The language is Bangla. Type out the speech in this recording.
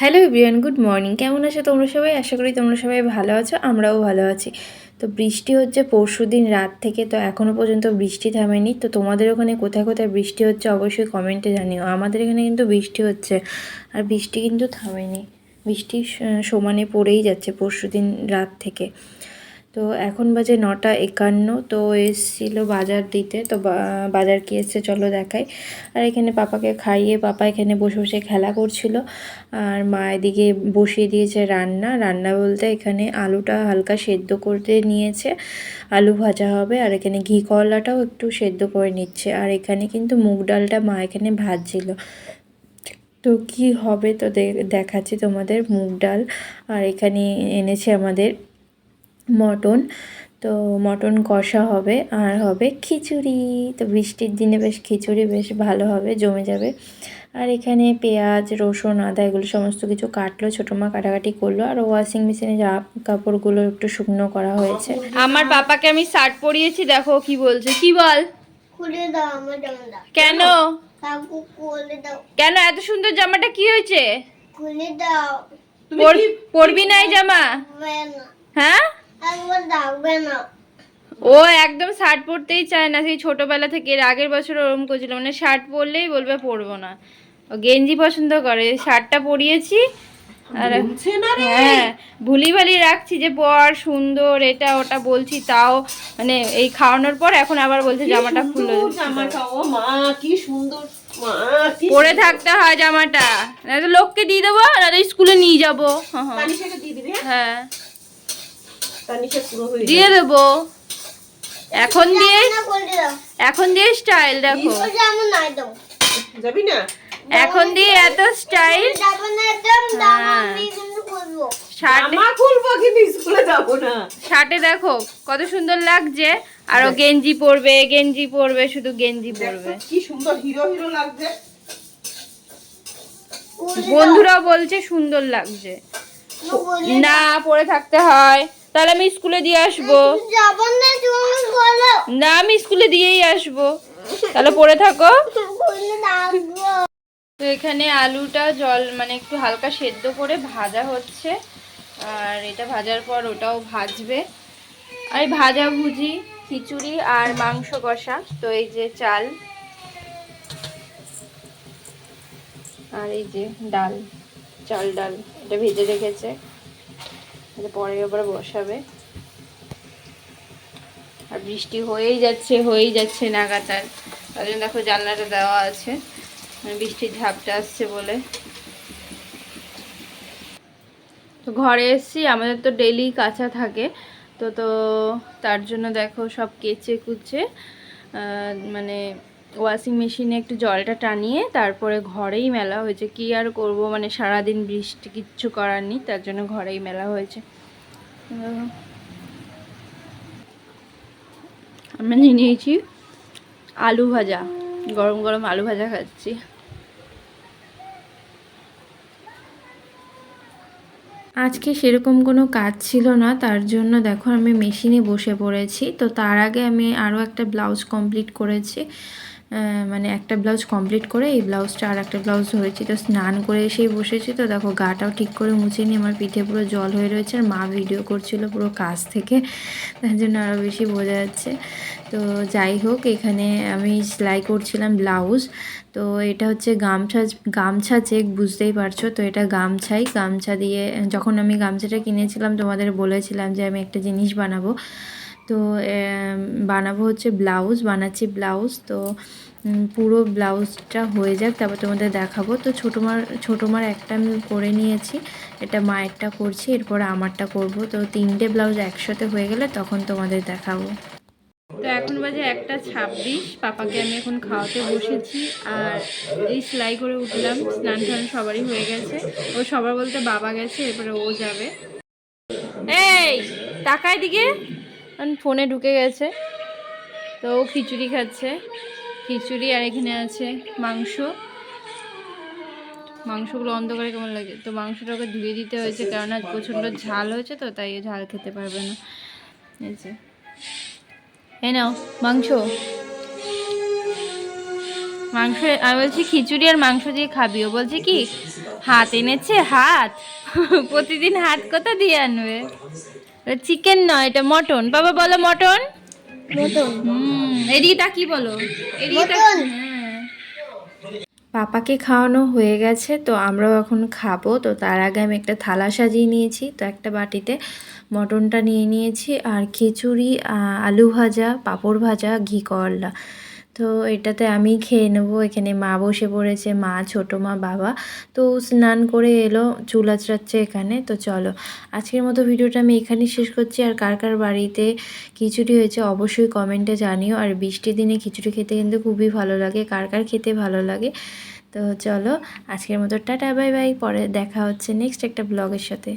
হ্যালো বিয়ান গুড মর্নিং। কেমন আছো তোমরা সবাই? আশা করি তোমরা সবাই ভালো আছো, আমরাও ভালো আছি। তো বৃষ্টি হচ্ছে পরশু দিন রাত থেকে, তো এখনও পর্যন্ত বৃষ্টি থামেনি। তো তোমাদের ওখানে কোথায় কোথায় বৃষ্টি হচ্ছে অবশ্যই কমেন্টে জানিও। আমাদের এখানে কিন্তু বৃষ্টি হচ্ছে, আর বৃষ্টি কিন্তু থামেনি। বৃষ্টি সমানে পড়েই যাচ্ছে পরশু দিন রাত থেকে। তো এখন বাজে নটা একান্ন, তো এসেছিল বাজার দিতে, তো বাজার কি এসছে চলো দেখাই। আর এখানে পাপাকে খাইয়ে, পাপা এখানে বসে বসে খেলা করছিল। আর মা এদিকে বসিয়ে দিয়েছে রান্না। রান্না বলতে এখানে আলুটা হালকা সেদ্ধ করতে নিয়েছে। আলু ভাজা হবে, আর এখানে ঘি করলাটাও একটু সেদ্ধ করে নিচ্ছে। আর এখানে কিন্তু মুগ ডালটা মা এখানে ভাজছিল। তো কি হবে তো দেখাচ্ছি তোমাদের মুগ ডাল। আর এখানে এনেছে আমাদের মটন। তো মটন কষা হবে আর হবে খিচুড়ি। তো বৃষ্টির দিনে বেশ খিচুড়ি বেশ ভালো হবে জমে যাবে। আর এখানে পেঁয়াজ রসুন আদা এগুলো সমস্ত কিছু কাটলো ছোটো মা কাটাকাটি করল আর ওয়াশিং মেশিনে যা কাপড়গুলো একটু শুকনো করা হয়েছে। আমার পাপাকে আমি শার্ট পরিয়েছি দেখো কি বলছে। কি বল? খুলে দাও আমার জামাটা। কেন? কাকু খুলে দাও। কেন? এত সুন্দর জামাটা কি হয়েছে? খুলে দাও। পরবি না এই জামা? হ্যাঁ? ও একদম শার্ট পরতেই চায় না সেই ছোটবেলা থেকে এর আগের বছর ওরম করছিল মানে শার্ট পরলেই বলবে পরবো না। ও গেঞ্জি পছন্দ করে শার্টটা পরিয়েছি আর হ্যাঁ ভুলি ভালি রাখছি যে পর সুন্দর এটা ওটা বলছি তাও মানে এই খাওয়ানোর পর এখন আবার বলছে জামাটা খুলে। জামাটা ও মা কি সুন্দর পরে থাকতে হয় জামাটা। লোককে দিয়ে দেবো আর স্কুলে নিয়ে যাব। হ্যাঁ, হ্যাঁ। দিয়ে দিবি। এখন দিয়ে এখন দিয়ে স্টাইল দেখো। ও জামা নাই দাও যাবে। না? এখন দিয়ে এত স্টাইল হ্যাঁ। করব শার্টে দেখো কত সুন্দর লাগছে। আর ও গেঞ্জি পরবে গেঞ্জি পরবে শুধু গেঞ্জি পরবে। কি সুন্দর হিরো হিরো লাগছে। বন্ধুরাও বলছে সুন্দর লাগছে। না পরে থাকতে হয়। তাহলে আমি স্কুলে দিয়ে আসব। না, আমি স্কুলে দিয়েই আসব। তাহলে পরে থাকো। তো এখানে আলুটা জল মানে একটু হালকা সেদ্ধ করে ভাজা হচ্ছে। আর এটা ভাজার পর ওটাও ভাজবে। আর ভাজা ভুজি, খিচুড়ি আর মাংস কষা, তো এই যে চাল। আর এই যে ডাল, চাল ডাল, এটা ভেজে রেখেছে। পরে আবার বসাবে। আর বৃষ্টি হয়েই যাচ্ছে হয়েই যাচ্ছে নাগাতার। তার জন্য দেখো জানলাটা দেওয়া আছে। মানে বৃষ্টির ঝাপটা আসছে বলে। তো ঘরে এসছি, আমাদের তো ডেলি কাঁচা থাকে। তো তো তার জন্য দেখো সব কেচে কুচে মানে ওয়াশিং মেশিনে একটু জলটা টানিয়ে তারপরে ঘরেই মেলা হয়েছে। কি আর করব? মানে সারাদিন বৃষ্টি কিচ্ছু করার নেই, তার জন্য ঘরেই মেলা হয়েছে। আমরা নিয়ে নিয়েছি আলু ভাজা, গরম গরম আলু ভাজা খাচ্ছি। আজকে সেরকম কোনো কাজ ছিল না, তার জন্য দেখো আমি মেশিনে বসে পড়েছি। তো তার আগে আমি আরও একটা ব্লাউজ কমপ্লিট করেছি। মানে একটা ব্লাউজ কমপ্লিট করে এই ব্লাউজটা আর একটা ব্লাউজ ধরেছি। তো স্নান করে এসেই বসেছি তো দেখো গাটাও ঠিক করে মুছে নিয়ে আমার পিঠে পুরো জল হয়ে রয়েছে আর মা ভিডিও করছিল পুরো কাছ থেকে। তার জন্য আরও বেশি বোঝা যাচ্ছে। তো যাই হোক, এখানে আমি সেলাই করছিলাম ব্লাউজ। তো এটা হচ্ছে গামছা গামছা চেক বুঝতেই পারছ? তো এটা গামছাই। গামছা দিয়ে যখন আমি গামছাটা কিনেছিলাম তোমাদের বলেছিলাম যে আমি একটা জিনিস বানাবো। তো বানাবো হচ্ছে ব্লাউজ, বানাচ্ছি ব্লাউজ। তো পুরো ব্লাউজটা হয়ে যাক, তারপর তোমাদের দেখাবো। তো, ছোটো মার ছোটো মার একটা আমি করে নিয়েছি, এটা মায়েরটা করছি, এরপর আমারটা করব। তো, তিনটে ব্লাউজ একসাথে হয়ে গেলে তখন তোমাদের দেখাবো। তো, এখন বাজে একটা ছাব্বিশ, পাপাকে আমি এখন খাওয়াতে বসেছি, আর এই সেলাই করে উঠলাম, স্নান টান সবারই হয়ে গেছে। ও সবার বলতে বাবা গেছে, এরপরে ও যাবে। এই টাকায় দিকে ফোনে ঢুকে গেছে। তো ও খিচুড়ি খাচ্ছে। খিচুড়ি আর এখানে আছে মাংস। মাংসগুলো অন্ধকারে কেমন লাগে? তো মাংসটাকে ধুয়ে দিতে হয়েছে কেননা প্রচণ্ড ঝাল হয়েছে তো, তাই ঝাল খেতে পারবে না। নাও, মাংস। মাংস, আমি বলছি খিচুড়ি আর মাংস দিয়ে খাবি। ও বলছে কি, হাত এনেছে, হাত? প্রতিদিন হাত কোথা দিয়ে আনবে? চিকেন নয় এটা মটন বাবা বলো মটন এদিকে কি বলো? এদিকে মটন। হ্যাঁ। পাপাকে খাওয়ানো হয়ে গেছে তো আমরাও এখন খাব। তো তার আগে আমি একটা থালা সাজিয়ে নিয়েছি তো একটা বাটিতে মটনটা নিয়ে নিয়েছি। আর খিচুড়ি আলু ভাজা পাঁপড় ভাজা ঘি করলা। তো এটাতে আমি খেয়ে নেব। এখানে মা বসে পড়েছে, মা, ছোটো মা, বাবা। তো স্নান করে এলো, চুল আঁচড়াচ্ছে এখানে। তো চলো, আজকের মতো ভিডিওটা আমি এখানেই শেষ করছি। আর কার কার বাড়িতে খিচুড়ি হয়েছে অবশ্যই কমেন্টে জানিও। আর বৃষ্টির দিনে খিচুড়ি খেতে কিন্তু খুবই ভালো লাগে, কার কার খেতে ভালো লাগে। তো চলো, আজকের মতো টাটা, বাই বাই। পরে দেখা হচ্ছে নেক্সট একটা ব্লগের সাথে।